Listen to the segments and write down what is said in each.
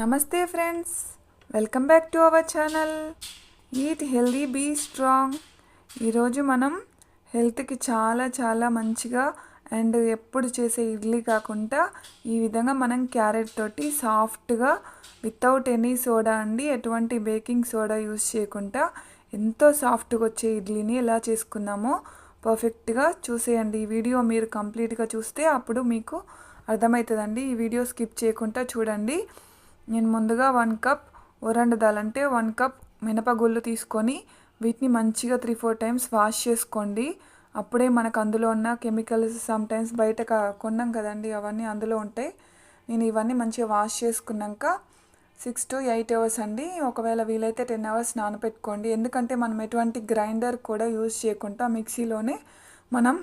నమస్తే friends welcome back to our channel. Eat healthy be strong. ఈరోజు మనం హెల్త్కి చాలా చాలా మంచిగా అండ్ ఎప్పుడు చేసే ఇడ్లీ కాకుండా ఈ విధంగా మనం క్యారెట్ తోటి సాఫ్ట్గా వితౌట్ ఎనీ సోడా అండి ఎటువంటి బేకింగ్ సోడా యూస్ చేయకుండా ఎంతో సాఫ్ట్గా వచ్చే ఇడ్లీని ఎలా చేసుకున్నామో పర్ఫెక్ట్గా చూసేయండి. ఈ వీడియో మీరు కంప్లీట్గా చూస్తే అప్పుడు మీకు అర్థమవుతుందండి. ఈ వీడియో స్కిప్ చేయకుండా చూడండి. నేను ముందుగా వన్ కప్ ఒరండు దాల్ అంటే వన్ కప్ మినపగుళ్ళు తీసుకొని వీటిని మంచిగా త్రీ ఫోర్ టైమ్స్ వాష్ చేసుకోండి. అప్పుడే మనకు అందులో ఉన్న కెమికల్స్ సమ్ టైమ్స్ బయట కొన్నాం కదండి అవన్నీ అందులో ఉంటాయి. నేను ఇవన్నీ మంచిగా వాష్ చేసుకున్నాక సిక్స్ టు ఎయిట్ అవర్స్ అండి. ఒకవేళ వీలైతే టెన్ అవర్స్ నానపెట్టుకోండి. ఎందుకంటే మనం ఎటువంటి గ్రైండర్ కూడా యూజ్ చేయకుండా మిక్సీలోనే మనం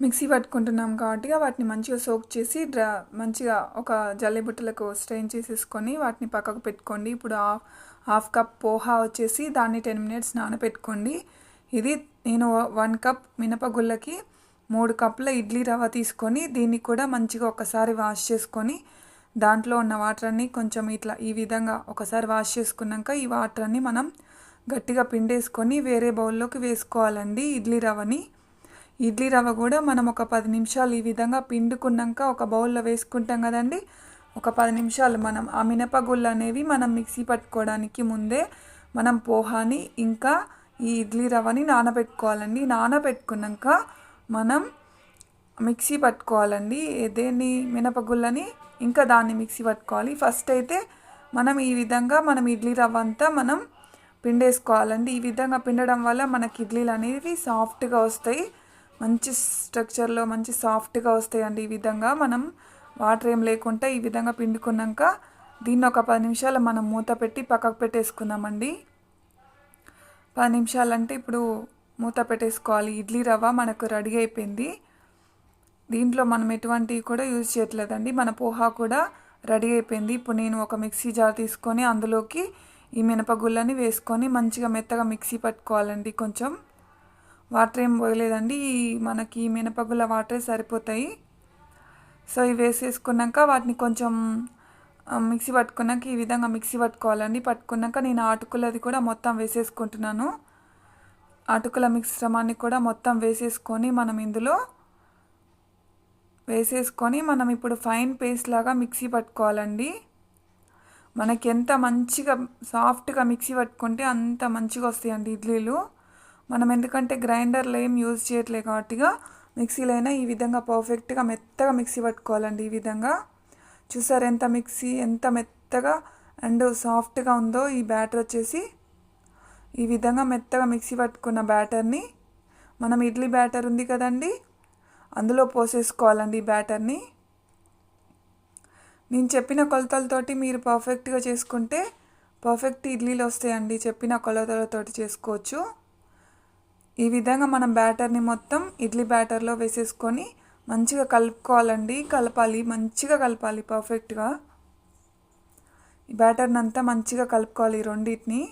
మిక్సీ పట్టుకుంటున్నాం కాబట్టి వాటిని మంచిగా సోక్ చేసి డ్రా మంచిగా ఒక జల్లిబుట్టలకు స్ట్రెయిన్ చేసేసుకొని వాటిని పక్కకు పెట్టుకోండి. ఇప్పుడు హాఫ్ హాఫ్ కప్ పోహా వచ్చేసి దాన్ని టెన్ మినిట్స్ నానబెట్టుకోండి ఇది నేను వన్ కప్ మినపగుళ్ళకి మూడు కప్పుల ఇడ్లీ రవ్వ తీసుకొని దీన్ని కూడా మంచిగా ఒకసారి వాష్ చేసుకొని దాంట్లో ఉన్న వాటర్ అన్ని కొంచెం ఇట్లా ఈ విధంగా ఒకసారి వాష్ చేసుకున్నాక ఈ వాటర్ అన్ని మనం గట్టిగా పిండేసుకొని వేరే బౌల్లోకి వేసుకోవాలండి ఇడ్లీ రవ్వని. ఇడ్లీ రవ్వ కూడా మనం ఒక పది నిమిషాలు ఈ విధంగా పిండుకున్నాక ఒక బౌల్లో వేసుకుంటాం కదండి. ఒక పది నిమిషాలు మనం ఆ మినపగుళ్ళు అనేవి మనం మిక్సీ పట్టుకోవడానికి ముందే మనం పోహాని ఇంకా ఈ ఇడ్లీ రవ్వని నానబెట్టుకోవాలండి. నానబెట్టుకున్నాక మనం మిక్సీ పట్టుకోవాలండి. దేన్ని? మినపగుళ్ళని ఇంకా దాన్ని మిక్సీ పట్టుకోవాలి. ఫస్ట్ అయితే మనం ఈ విధంగా మనం ఇడ్లీ రవ్వ అంతా మనం పిండేసుకోవాలండి. ఈ విధంగా పిండడం వల్ల మనకి ఇడ్లీలు అనేవి సాఫ్ట్గా వస్తాయి. మంచి స్ట్రక్చర్లో మంచి సాఫ్ట్గా వస్తాయండి ఈ విధంగా మనం వాటర్ ఏం లేకుండా ఈ విధంగా పిండుకున్నాక దీన్ని ఒక పది నిమిషాలు మనం మూత పెట్టి పక్కకు పెట్టేసుకుందామండి. పది నిమిషాలంటే ఇప్పుడు మూత పెట్టేసుకోవాలి. ఇడ్లీ రవ్వ మనకు రెడీ అయిపోయింది. దీంట్లో మనం ఎటువంటివి కూడా యూజ్ చేయట్లేదండి. మన పోహా కూడా రెడీ అయిపోయింది. ఇప్పుడు నేను ఒక మిక్సీ జార్ తీసుకొని అందులోకి ఈ మినపగుళ్ళని వేసుకొని మంచిగా మెత్తగా మిక్సీ పట్టుకోవాలండి కొంచెం. వాటర్ ఏం పోయలేదండి. ఈ మనకి మినపగుల వాటరే సరిపోతాయి. సో ఇవి వేసేసుకున్నాక వాటిని కొంచెం మిక్సీ పట్టుకున్నాక ఈ విధంగా మిక్సీ పట్టుకోవాలండి. పట్టుకున్నాక నేను అటుకులది కూడా మొత్తం వేసేసుకుంటున్నాను. అటుకుల మిశ్రమాన్ని కూడా మొత్తం వేసేసుకొని మనం ఇందులో వేసేసుకొని మనం ఇప్పుడు ఫైన్ పేస్ట్ లాగా మిక్సీ పట్టుకోవాలండి. మనకి ఎంత మంచిగా సాఫ్ట్గా మిక్సీ పట్టుకుంటే అంత మంచిగా వస్తాయండి ఇడ్లీలు. మనం ఎందుకంటే గ్రైండర్లో ఏం యూజ్ చేయట్లేదు కాబట్టిగా మిక్సీలైనా ఈ విధంగా పర్ఫెక్ట్గా మెత్తగా మిక్సీ పట్టుకోవాలండి ఈ విధంగా. చూసారు ఎంత మిక్సీ ఎంత మెత్తగా అండ్ సాఫ్ట్గా ఉందో ఈ బ్యాటర్ వచ్చేసి. ఈ విధంగా మెత్తగా మిక్సీ పట్టుకున్న బ్యాటర్ని మనం ఇడ్లీ బ్యాటర్ ఉంది కదండి అందులో పోసేసుకోవాలండి ఈ బ్యాటర్ని. నేను చెప్పిన కొలతలతోటి మీరు పర్ఫెక్ట్గా చేసుకుంటే పర్ఫెక్ట్ ఇడ్లీలు వస్తాయండి చెప్పిన కొలతలతోటి చేసుకోవచ్చు. ఈ విధంగా మనం బ్యాటర్ని మొత్తం ఇడ్లీ బ్యాటర్లో వేసేసుకొని మంచిగా కలుపుకోవాలండి. కలపాలి మంచిగా కలపాలి పర్ఫెక్ట్గా. ఈ బ్యాటర్ని అంతా మంచిగా కలుపుకోవాలి ఈ రెండింటిని.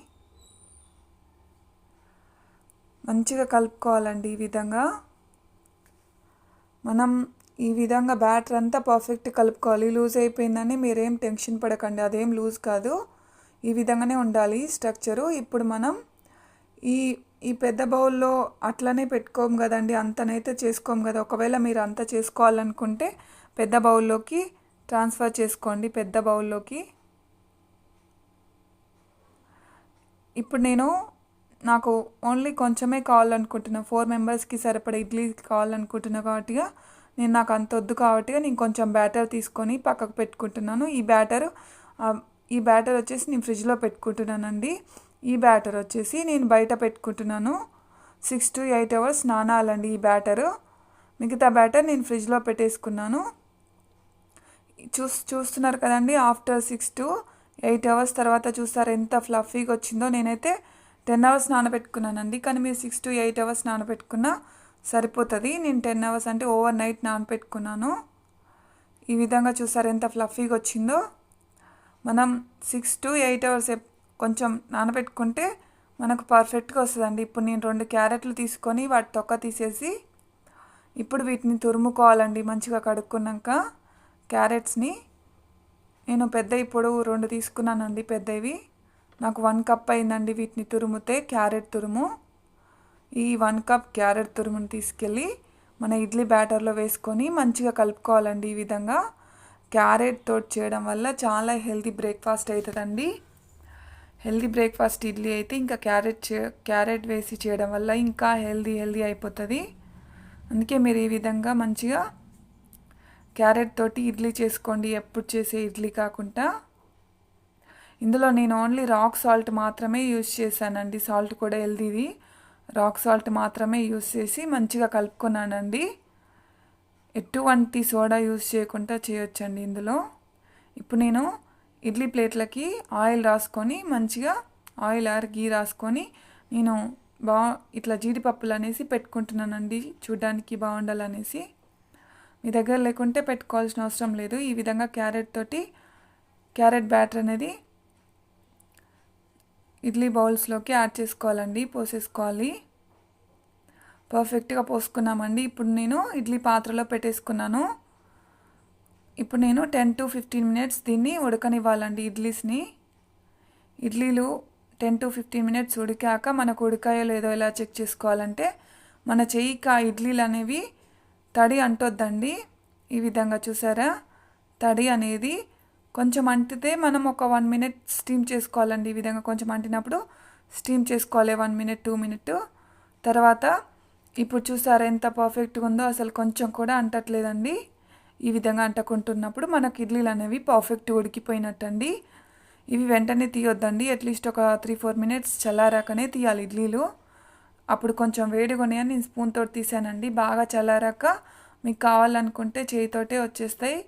మంచిగా కలుపుకోవాలండి ఈ విధంగా. మనం ఈ విధంగా బ్యాటర్ అంతా పర్ఫెక్ట్ కలుపుకోవాలి. లూజ్ అయిపోయిందని మీరేం టెన్షన్ పడకండి. అదేం లూజ్ కాదు. ఈ విధంగానే ఉండాలి స్ట్రక్చరు. ఇప్పుడు మనం ఈ ఈ పెద్ద బౌల్లో అట్లనే పెట్టుకోము కదండి అంతనైతే చేసుకోము కదా. ఒకవేళ మీరు అంత చేసుకోవాలనుకుంటే పెద్ద బౌల్లోకి ట్రాన్స్ఫర్ చేసుకోండి పెద్ద బౌల్లోకి. ఇప్పుడు నేను నాకు ఓన్లీ కొంచెమే కావాలనుకుంటున్నా. ఫోర్ మెంబర్స్కి సరిపడా ఇడ్లీ కావాలనుకుంటున్నా కాబట్టిగా నేను నాకు అంత వద్దు కాబట్టి నేను కొంచెం బ్యాటర్ తీసుకొని పక్కకు పెట్టుకుంటున్నాను. ఈ బ్యాటర్ ఈ బ్యాటర్ వచ్చేసి నేను ఫ్రిడ్జ్లో పెట్టుకుంటున్నానండి. ఈ బ్యాటర్ వచ్చేసి నేను బయట పెట్టుకుంటున్నాను. సిక్స్ టు ఎయిట్ అవర్స్ నానాలండి ఈ బ్యాటరు. మిగతా బ్యాటర్ నేను ఫ్రిడ్జ్లో పెట్టేసుకున్నాను. చూస్ చూస్తున్నారు కదండి after six to eight hours తర్వాత చూస్తారు ఎంత ఫ్లఫీగా వచ్చిందో. నేనైతే టెన్ అవర్స్ నానబెట్టుకున్నానండి కానీ మీరు సిక్స్ టు ఎయిట్ అవర్స్ నానబెట్టుకున్నా సరిపోతుంది. నేను టెన్ అవర్స్ అంటే ఓవర్ నైట్ నానబెట్టుకున్నాను. ఈ విధంగా చూసారు ఎంత ఫ్లఫీగా వచ్చిందో. మనం సిక్స్ టు ఎయిట్ అవర్స్ కొంచెం నానబెట్టుకుంటే మనకు పర్ఫెక్ట్గా వస్తుందండి. ఇప్పుడు నేను రెండు క్యారెట్లు తీసుకొని వాటి తొక్క తీసేసి ఇప్పుడు వీటిని తురుముకోవాలండి. మంచిగా కడుక్కున్నాక క్యారెట్స్ని. నేను పెద్ద ఇప్పుడు రెండు తీసుకున్నానండి పెద్దవి. నాకు వన్ కప్ అయిందండి వీటిని తురుముతే క్యారెట్ తురుము. ఈ వన్ కప్ క్యారెట్ తురుముని తీసుకెళ్ళి మన ఇడ్లీ బ్యాటర్లో వేసుకొని మంచిగా కలుపుకోవాలండి ఈ విధంగా. క్యారెట్ తోటి చేయడం వల్ల చాలా హెల్తీ బ్రేక్ఫాస్ట్ అవుతుందండి హెల్దీ బ్రేక్ఫాస్ట్ ఇడ్లీ అయితే ఇంకా క్యారెట్ చే క్యారెట్ వేసి చేయడం వల్ల ఇంకా హెల్దీ హెల్దీ అయిపోతుంది. అందుకే మీరు ఈ విధంగా మంచిగా క్యారెట్ తోటి ఇడ్లీ చేసుకోండి ఎప్పుడు చేసే ఇడ్లీ కాకుండా. ఇందులో నేను ఓన్లీ రాక్ సాల్ట్ మాత్రమే యూజ్ చేశానండి. సాల్ట్ కూడా హెల్దీది. రాక్ సాల్ట్ మాత్రమే యూజ్ చేసి మంచిగా కలుపుకున్నానండి. ఎటువంటి సోడా యూజ్ చేయకుండా చేయొచ్చండి ఇందులో. ఇప్పుడు నేను ఇడ్లీ ప్లేట్లకి ఆయిల్ రాసుకొని మంచిగా ఆయిల్ ఆర్ గీ రాసుకొని నేను బా ఇట్లా జీడిపప్పులు అనేసి పెట్టుకుంటున్నానండి. చూడ్డానికి బాగుండాలనేసి. మీ దగ్గర లేకుంటే పెట్టుకోవాల్సిన అవసరం లేదు. ఈ విధంగా క్యారెట్ తోటి క్యారెట్ బ్యాటర్ అనేది ఇడ్లీ బౌల్స్లోకి యాడ్ చేసుకోవాలండి. పోసేసుకోవాలి. పర్ఫెక్ట్గా పోసుకున్నామండి. ఇప్పుడు నేను ఇడ్లీ పాత్రలో పెట్టేసుకున్నాను. ఇప్పుడు నేను టెన్ టు ఫిఫ్టీన్ మినిట్స్ దీన్ని ఉడకనివ్వాలండి ఇడ్లీస్ని. ఇడ్లీలు టెన్ టు ఫిఫ్టీన్ మినిట్స్ ఉడికాక మనకు ఉడికాయో లేదో ఎలా చెక్ చేసుకోవాలంటే మన చెయ్యికి ఆ ఇడ్లీలు అనేవి తడి అంటొద్దండి. ఈ విధంగా చూసారా? తడి అనేది కొంచెం అంటితే మనం ఒక వన్ మినిట్ స్టీమ్ చేసుకోవాలండి ఈ విధంగా కొంచెం అంటినప్పుడు. స్టీమ్ చేసుకోవాలి వన్ మినిట్ టూ మినిట్. తర్వాత ఇప్పుడు చూసారా ఎంత పర్ఫెక్ట్గా ఉందో అసలు కొంచెం కూడా అంటట్లేదండి. ఈ విధంగా అంటకుంటున్నప్పుడు మనకి ఇడ్లీలు అనేవి పర్ఫెక్ట్ ఉడికిపోయినట్టండి. ఇవి వెంటనే తీయొద్దండి. అట్లీస్ట్ ఒక త్రీ ఫోర్ మినిట్స్ చల్లారాకనే తీయాలి ఇడ్లీలు. అప్పుడు కొంచెం వేడిగా ఉన్నాయని నేను స్పూన్ తోటి తీసానండి. బాగా చల్లారాక మీకు కావాలనుకుంటే చేయితోటే వచ్చేస్తాయి.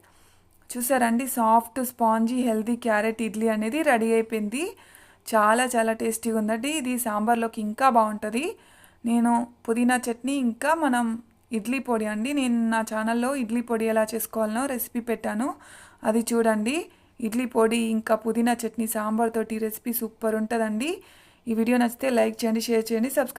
చూసారండి soft spongy healthy carrot idli అనేది రెడీ అయిపోయింది. చాలా చాలా టేస్టీగా ఉందండి ఇది సాంబార్లోకి ఇంకా బాగుంటుంది నేను పుదీనా చట్నీ ఇంకా మనం ఇడ్లీ పొడి అండి. నేను నా ఛానల్లో ఇడ్లీ పొడి ఎలా చేసుకోవాలనో రెసిపీ పెట్టాను. అది చూడండి. ఇడ్లీ పొడి ఇంకా పుదీనా చట్నీ సాంబార్ తోటి రెసిపీ సూపర్ ఉంటుందండి. ఈ వీడియో నచ్చితే లైక్ చేయండి షేర్ చేయండి సబ్స్క్రైబ్